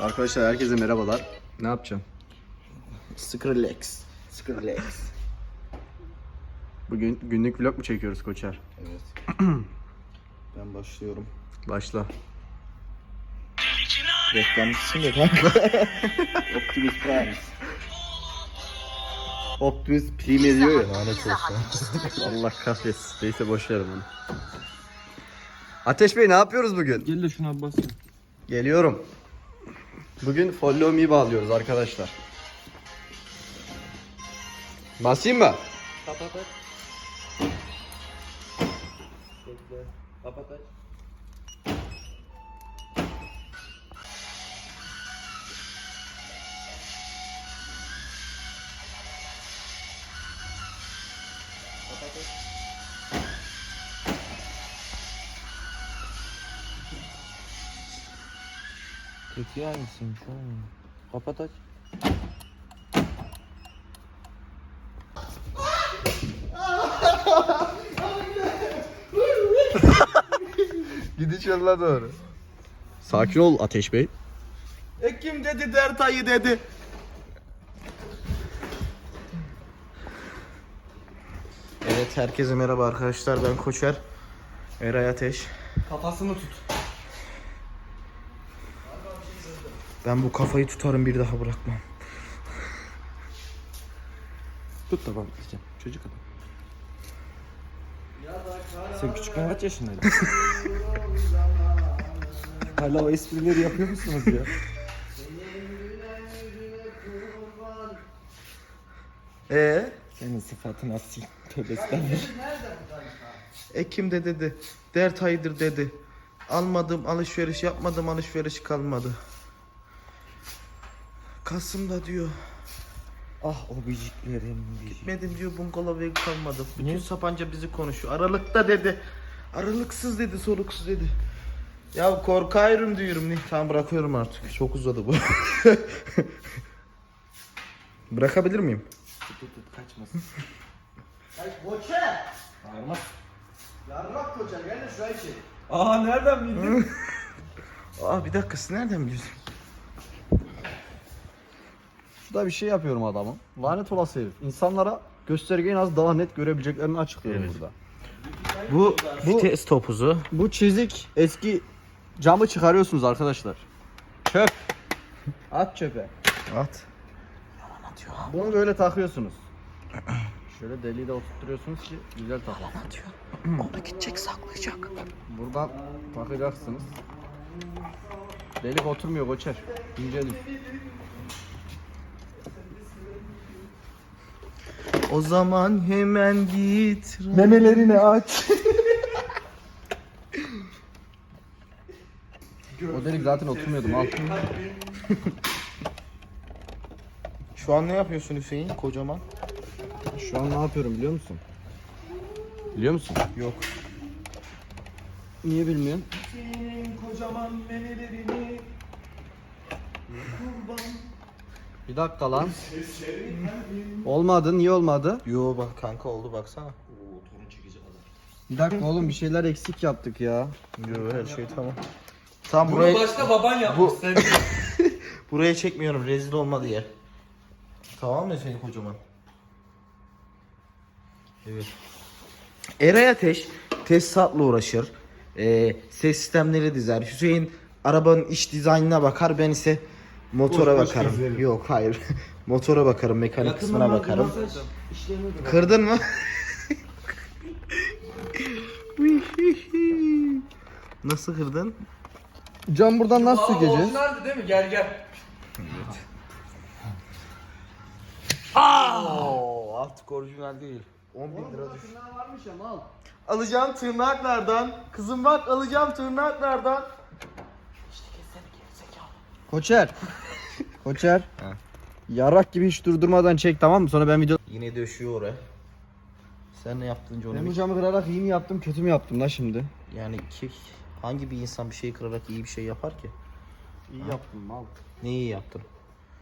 Arkadaşlar herkese merhabalar. Ne yapacağım? Skrillex. Skrillex. Bugün günlük vlog mu çekiyoruz Koçer? Evet. ben başlıyorum. Başla. Reklamcısın da kanka. Optimus Prime. Optimus Prime diyor ya lanet olsun. Allah kahretsin. Neyse boş verin bunu. Ateş Bey ne yapıyoruz bugün? Gel de şuna basın. Geliyorum. Bugün Follow Me bağlıyoruz arkadaşlar. Basayım mı? Kapat aç. Kapat aç. Kapat aç. Kötü hangisiymiş oğlum? Kapat aç. Gidiş yoluna doğru. Sakin ol Ateş Bey. Ekim dedi Dertay'ı dedi. Evet herkese merhaba arkadaşlar ben Koçer. Eray Ateş. Kafasını tut. Ben bu kafayı tutarım bir daha bırakmam. Tut da bak diyeceğim. Çocuk adam. Sen küçükken kaç yaşındaydın? Hala o esprileri yapıyor musunuz ya? Ee? Senin sıfatın asil. Tövbe estağfurullah. Ekim de dedi. Dert ayıdır dedi. Almadım alışveriş yapmadım alışveriş kalmadı. Kasım'da diyor. Ah o biciklerim bicik. Gitmedim diyor bungalov ev kalmadı. Bütün Niye? Sapanca bizi konuşuyor. Aralıkta dedi. Aralıksız dedi soluksuz dedi. Ya korkuyorum diyorum. Ne? Tamam bırakıyorum artık. Çok uzadı bu. Bırakabilir miyim? Tut tut tut kaçmasın. Ay koçer! Bağırmaz. Yarrak koçer gel de şurayı çek. Aa nereden bildin? Aa bir dakika siz nereden biliyorsun? Şurada bir şey yapıyorum adamım. Lanet olası herif. İnsanlara göstergeyi nasıl daha net görebileceklerini açıklıyorum Evet. burada. Bu Bu- vites topuzu. Bu çizik eski camı çıkarıyorsunuz arkadaşlar. Çöp. At çöpe. At. Bunu böyle takıyorsunuz. Şöyle deliği de oturtturuyorsunuz ki güzel takın. Orada gidecek saklayacak. Buradan takacaksınız. Delik oturmuyor koçer. İncelim. O zaman hemen git. Memelerini aç. O delik zaten oturmuyordu al. Şu an ne yapıyorsun Hüseyin kocaman? Şu an ne yapıyorum biliyor musun? Biliyor musun? Yok. Niye bilmiyorsun? Kocaman memelerini. Bir dakika lan. Olmadı niye olmadı? Yo bak kanka oldu baksana. Bir dakika oğlum bir şeyler eksik yaptık ya. Yo her şey tamam. Tam buraya başta baban yapmış sen. buraya çekmiyorum rezil olma diye. Tamam mı Hüseyin kocaman? Evet. Eray Ateş tesisatla uğraşır. Ee, ses sistemleri dizer. Hüseyin arabanın iç dizaynına bakar. Ben ise motora bakarım. Yok hayır. motora bakarım. Mekanik kısmına bakarım. Kırdın mı? Nasıl kırdın? Cam buradan nasıl sökeceğiz? Orijinaldi değil mi? Gel gel. Oo, artık orijinal değil. 10 bin lira düş. varmış ama al. Alacağım tırnaklardan. Kızım bak alacağım tırnaklardan. Koçer. Koçer. Yarak gibi hiç durdurmadan çek tamam mı? Sonra ben video... Yine döşüyor oraya. Sen ne yaptın Johnny? Ben bu Wick? camı kırarak iyi mi yaptım kötü mü yaptım la şimdi? Yani ki hangi bir insan bir şey kırarak iyi bir şey yapar ki? İyi yaptım mal. Neyi yaptın?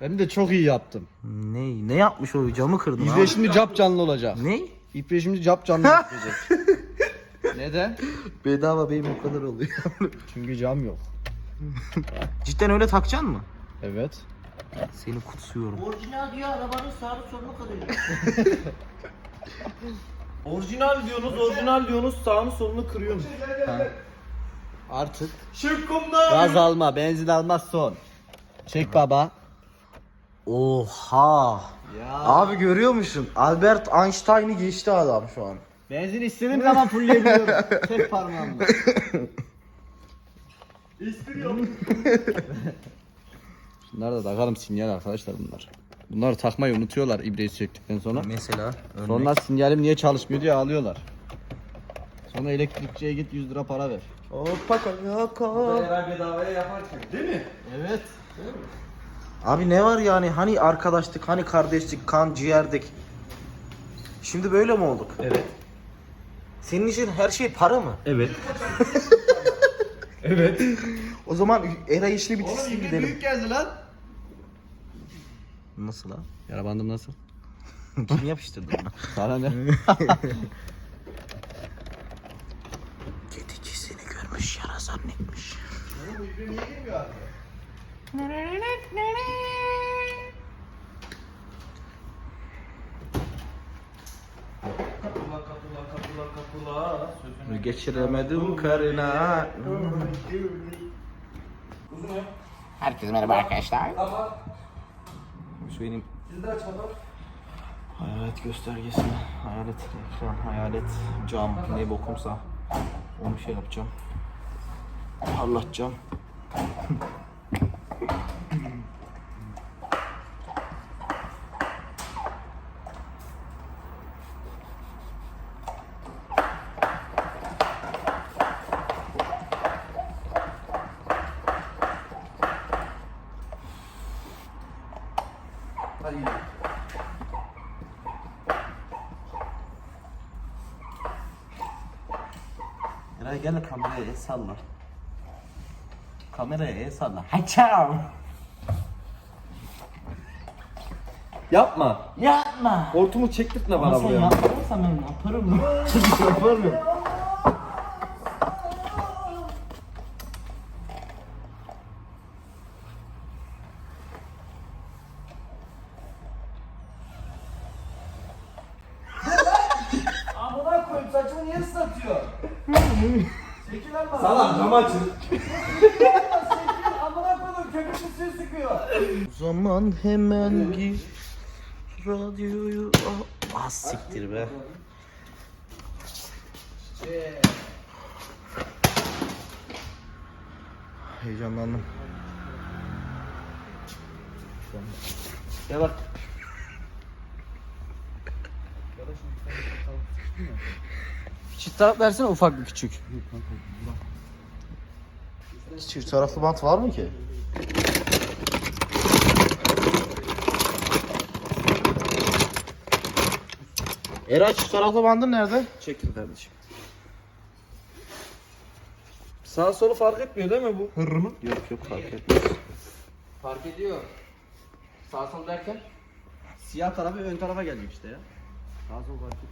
Ben de çok iyi yaptım. Ne? Ne yapmış o camı kırdın İzle abi? şimdi cap canlı olacak. Ne? İple şimdi cap canlı olacak. Neden? Bedava benim o kadar oluyor. Çünkü cam yok. Cidden öyle takacaksın mı? Evet. Seni kutsuyorum. Orijinal diyor arabanın sağını solunu kırıyor. Orijinal diyorsunuz, orijinal diyorsunuz, sağını solunu kırıyorsunuz. Artık Şıkkımda. gaz alma, benzin alma son. Çek baba. Oha. Ya. Abi görüyor musun? Albert Einstein'ı geçti adam şu an. Benzin istediğim zaman fullleyebiliyorum. Tek parmağımla. İstiriyorum. Bunlar da takalım sinyal arkadaşlar bunlar. Bunları takmayı unutuyorlar ibreyi söktükten sonra. Mesela örnek. Sonra sinyalim niye çalışmıyor diye ağlıyorlar. Sonra elektrikçiye git 100 lira para ver. Hoppa kaka. Beraber bedavaya yaparken. Değil mi? Evet. Abi ne var yani hani arkadaşlık, hani kardeşlik, kan ciğerdik. Şimdi böyle mi olduk? Evet. Senin için her şey para mı? Evet. evet. O zaman Eray işini bitirsin Oğlum gidelim. büyük geldi lan. Nasıl lan? Yara bandım nasıl? Kim yapıştırdı onu? Sana ne? Kedici seni görmüş yara zannetmiş. bu ibre niye girmiyor abi? Kapıla kapıla kapıla kapıla. Sözünü Geçiremedim karına. Herkese merhaba arkadaşlar. Şu benim Siz de aç kapat. hayalet göstergesi, hayalet ekran, hayalet cam, ne bokumsa onu şey yapacağım. Parlatacağım. Eray gel kameraya el salla. Kameraya el salla. Haçam. Yapma. Yapma. Hortumu çektirtme Ama bana sen buraya. yapmazsan ben yaparım. Yaparım. Amına koyayım saçımı niye ıslatıyor? Çekil lan bana. Salak cam açın. Amına sıkıyor. Zaman hemen gir radyoyu al. Az siktir be. Heyecanlandım. Gel bak. Çift taraf versene ufak bir küçük. Çift taraflı bant var mı ki? Eray çift taraflı bandın nerede? Çekil kardeşim. Sağ solu fark etmiyor değil mi bu hırrımın? Yok yok fark etmez. Fark ediyor. Sağ sol derken? Siyah tarafı ön tarafa gelecek işte ya. Sağ sol fark etmiyor.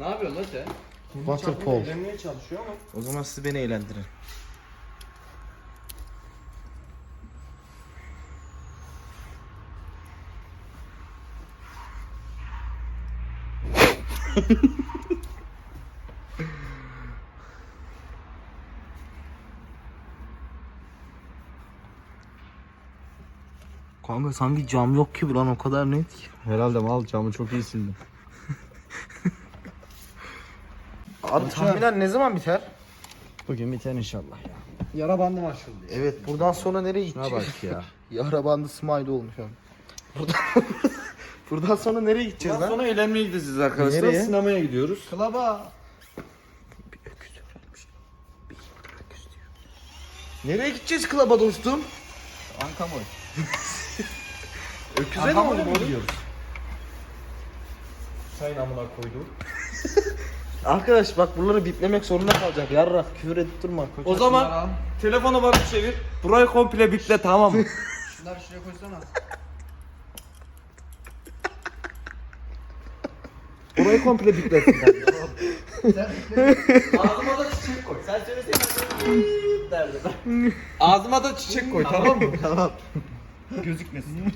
Ne yapıyorsun lan sen? Waterpolo. Eğlenmeye çalışıyor ama. O zaman siz beni eğlendirin. Kanka sanki cam yok ki lan o kadar net ki. Herhalde mal camı çok iyi sildim. Abi tahminen ne zaman biter? Bugün biter inşallah ya. Yara bandım açıldı. Evet buradan sonra nereye Şuna gideceğiz? bak ya. Yara bandı smile olmuş abi. Buradan, buradan sonra nereye gideceğiz Ondan lan? sonra eğlenmeye gideceğiz arkadaşlar. Nereye? Sinemaya gidiyoruz. Klaba. Bir öküz öğrenmiş. Bir öküz diyor. Nereye gideceğiz klaba dostum? Ankamoy. Öküze ne oldu oğlum? Sayın amına koydu. Arkadaş bak buraları biplemek zorunda kalacak. Yarra küfür edip durma. O zaman telefonu bana çevir. Burayı komple biple tamam mı? Şunları şuraya koysana. Orayı komple bitlesinler. Ağzıma da çiçek koy. Sen söyleseydin derdim. Ağzıma da çiçek koy tamam mı? tamam. Gözükmesin.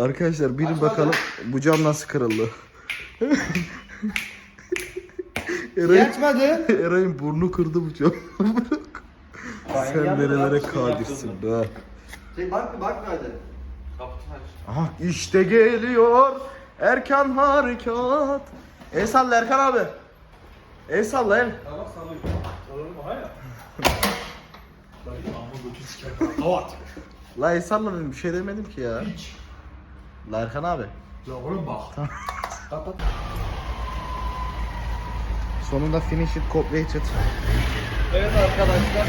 Arkadaşlar bilin bakalım bu cam nasıl kırıldı. Eray'ın, Açmadı. Eray'ın burnu kırdı bu cam. Sen nerelere kadirsin be. Şey bak bak hadi. Aha işte geliyor erken harekat. El salla Erkan abi. El salla el. La el salla dedim bir şey demedim ki ya. La Erkan abi. La oğlum bak. Sonunda finish it completed. Evet arkadaşlar.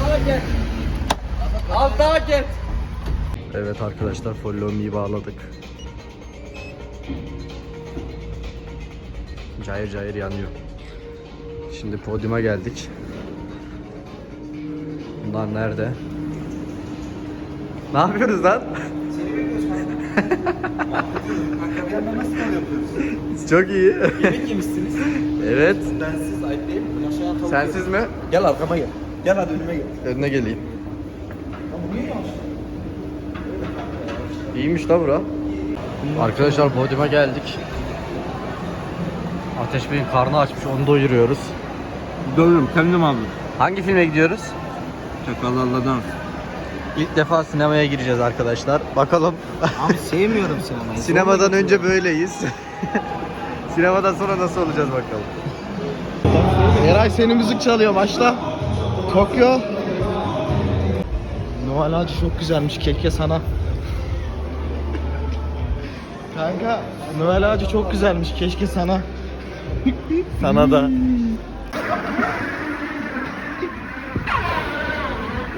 Daha gel. Daha gel. Evet arkadaşlar follow bağladık. Cayır cayır yanıyor. Şimdi podyuma geldik. Bunlar nerede? Ne yapıyoruz lan? Çok iyi. Yemek yemişsiniz. Evet. Ayıp değil mi? Aşağıya tavuk Sensiz mi? Gel arkama gel. Gel hadi önüme gel. Önüne geleyim. İyiymiş la bura. Arkadaşlar podyuma geldik. Ateş Bey'in karnı açmış onu doyuruyoruz. Dönürüm kendim aldım. Hangi filme gidiyoruz? Çakallarla İlk defa sinemaya gireceğiz arkadaşlar. Bakalım. Abi sevmiyorum sinemayı. Sinemadan önce böyleyiz. Sinemadan sonra nasıl olacağız bakalım. Eray senin müzik çalıyor başla. Tokyo. Noel ağacı çok güzelmiş keşke sana. Kanka Noel ağacı çok güzelmiş keşke sana. sana da.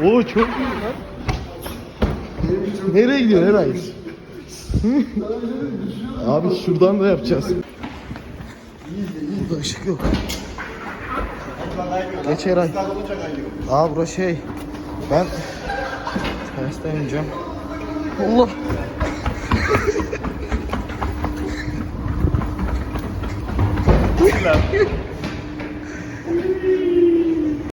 Oo çok iyi lan. Nereye gidiyor Eray? Abi şuradan da yapacağız. Burada ışık yok. Geç Eray. Aa bura şey. Ben tersten ineceğim. Allah.